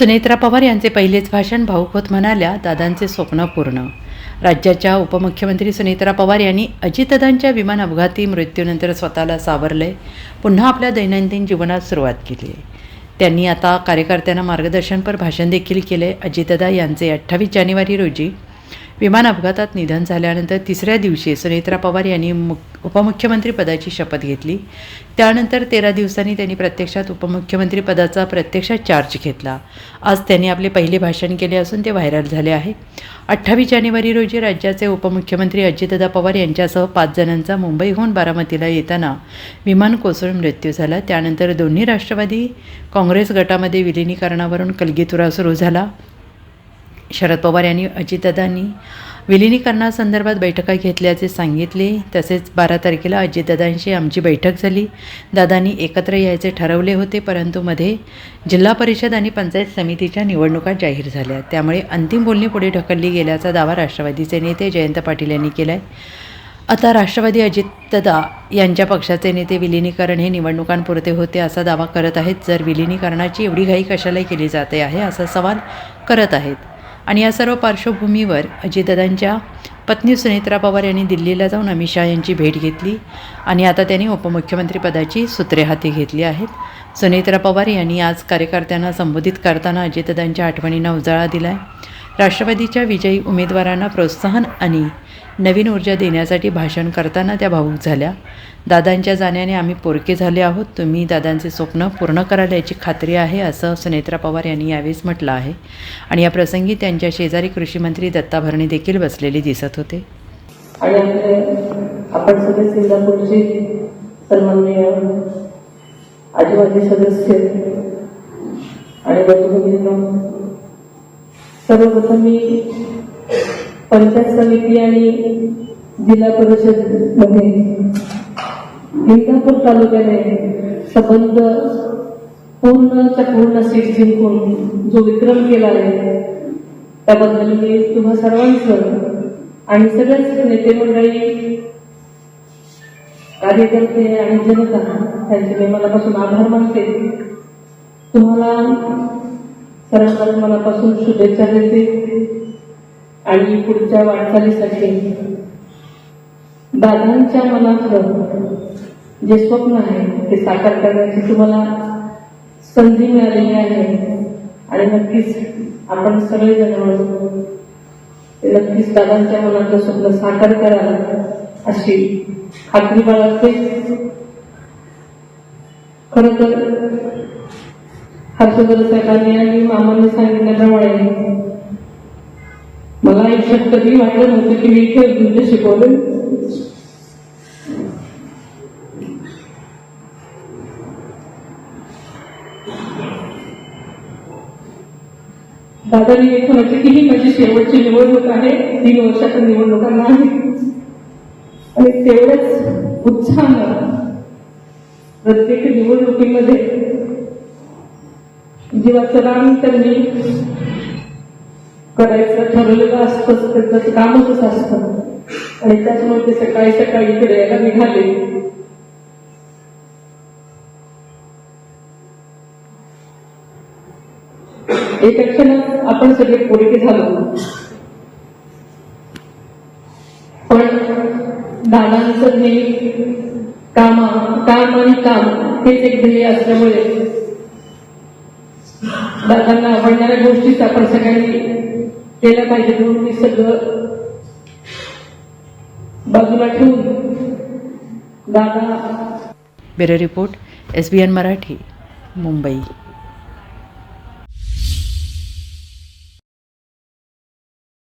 सुनेत्रा पवार यांचे पहिलेच भाषण भाऊक होत म्हणाल्या दादांचे स्वप्न पूर्ण. राज्याच्या उपमुख्यमंत्री सुनेत्रा पवार यांनी अजितदादांच्या विमान अपघाती मृत्यूनंतर स्वतःला सावरले पुन्हा आपल्या दैनंदिन जीवनात सुरुवात केली. त्यांनी आता कार्यकर्त्यांना मार्गदर्शनपर भाषण देखील केले. अजितदा यांचे अठ्ठावीस जानेवारी रोजी विमान अपघातात निधन झाल्यानंतर तिसऱ्या दिवशी सुनेत्रा पवार यांनी मुख उपमुख्यमंत्री पदाची शपथ घेतली. त्यानंतर तेरा दिवसांनी त्यांनी प्रत्यक्षात उपमुख्यमंत्री पदाचा प्रत्यक्षात चार्ज घेतला. आज त्यांनी आपले पहिले भाषण केले असून ते व्हायरल झाले आहे. अठ्ठावीस जानेवारी रोजी राज्याचे उपमुख्यमंत्री अजितदादा पवार यांच्यासह पाच जणांचा मुंबईहून बारामतीला येताना विमान कोसळून मृत्यू झाला. त्यानंतर दोन्ही राष्ट्रवादी काँग्रेस गटामध्ये विलिनीकरणावरून कलगीतुरा सुरू झाला. शरद पवार यांनी अजितदादांनी विलिनीकरणासंदर्भात बैठका घेतल्याचे सांगितले. तसेच बारा तारखेला अजितदादांशी आमची बैठक झाली. दादांनी एकत्र यायचे ठरवले होते परंतु मध्ये जिल्हा परिषद आणि पंचायत समितीच्या निवडणुका जाहीर झाल्या. त्यामुळे अंतिम बोलणी पुढे ढकलली गेल्याचा दावा राष्ट्रवादीचे नेते जयंत पाटील यांनी केला आहे आता राष्ट्रवादी अजितदादा यांच्या पक्षाचे नेते विलिनीकरण हे निवडणुकांपुरते होते असा दावा करत आहेत. जर विलिनीकरणाची एवढी घाई कशाला केली जाते आहे असा सवाल करत आहेत. आणि या सर्व पार्श्वभूमीवर अजितदादांच्या पत्नी सुनेत्रा पवार यांनी दिल्लीला जाऊन अमित शहा यांची भेट घेतली आणि आता त्यांनी उपमुख्यमंत्रीपदाची सूत्रे हाती घेतली आहेत. सुनेत्रा पवार यांनी आज कार्यकर्त्यांना संबोधित करताना अजितदादांच्या आठवणींना उजाळा दिला आहे राष्ट्रवादीच्या विजयी उमेदवारांना प्रोत्साहन आणि नवीन ऊर्जा देण्यासाठी भाषण करताना त्या भावूक झाल्या. दादांच्या जाण्याने आम्ही पोरके झाले आहोत. तुम्ही दादांचे स्वप्न पूर्ण कराल याची खात्री आहे असं सुनेत्रा पवार यांनी यावेळेस म्हटलं आहे. आणि या प्रसंगी त्यांच्या शेजारी कृषीमंत्री दत्ता भरणे देखील बसलेले दिसत होते. आणि आपण सगळे सिंगापूरचे सन्माननीय आदिवासी सदस्य आणि सर्वप्रथम मी पंचायत समिती आणि जिल्हा परिषदमध्ये इंदापूर तालुक्याने संबंध पूर्णच्या पूर्ण सीट जिंकून जो विक्रम केला आहे त्याबद्दल मी तुम्हा सर्वांचं आणि सगळेच नेते मंडळी कार्यकर्ते आणि जनता त्यांचे मी मनापासून आभार मानते. तुम्हाला सर्वांनाच मनापासून शुभेच्छा देते आणि पुढच्या वाटचालीसाठी दादांच्या मनातलं जे स्वप्न आहे ते साकार करण्याची तुम्हाला संधी मिळालेली आहे. आणि नक्कीच आपण सगळेजण नक्कीच दादांच्या मनातलं स्वप्न साकार कराल अशी खात्री बाळगते. खर तर हर्षवर्धन साहेबांनी आणि मामांनी सांगितल्याप्रमाणे मला आयुष्यात कधी वाटलं नव्हतं की मी खेळ तुमचे शिकवले. दादानी एक म्हणजे की ही माझी शेवटची निवडणूक आहे. तीन वर्षाच्या निवडणुकांना नाही आणि तेवढंच उत्साहानं प्रत्येक निवडणुकीमध्ये जीवाचं राम त्यांनी करायचं ठरवलेलं असतं त्यांचं कामच असतं. आणि त्याच्यामुळे ते सकाळी सकाळी फिरायला निघाले. एका क्षणात आपण सगळे पोरके झालो. पण दादांचं नेहमी काम काम आणि काम हेच एक ध्येय असल्यामुळे दादांना आवडणाऱ्या गोष्टीच आपण सगळ्यांनी केल्या पाहिजे म्हणून मी सगळं बाजूला ठेवून दादा bureau report S B N Marathi Mumbai.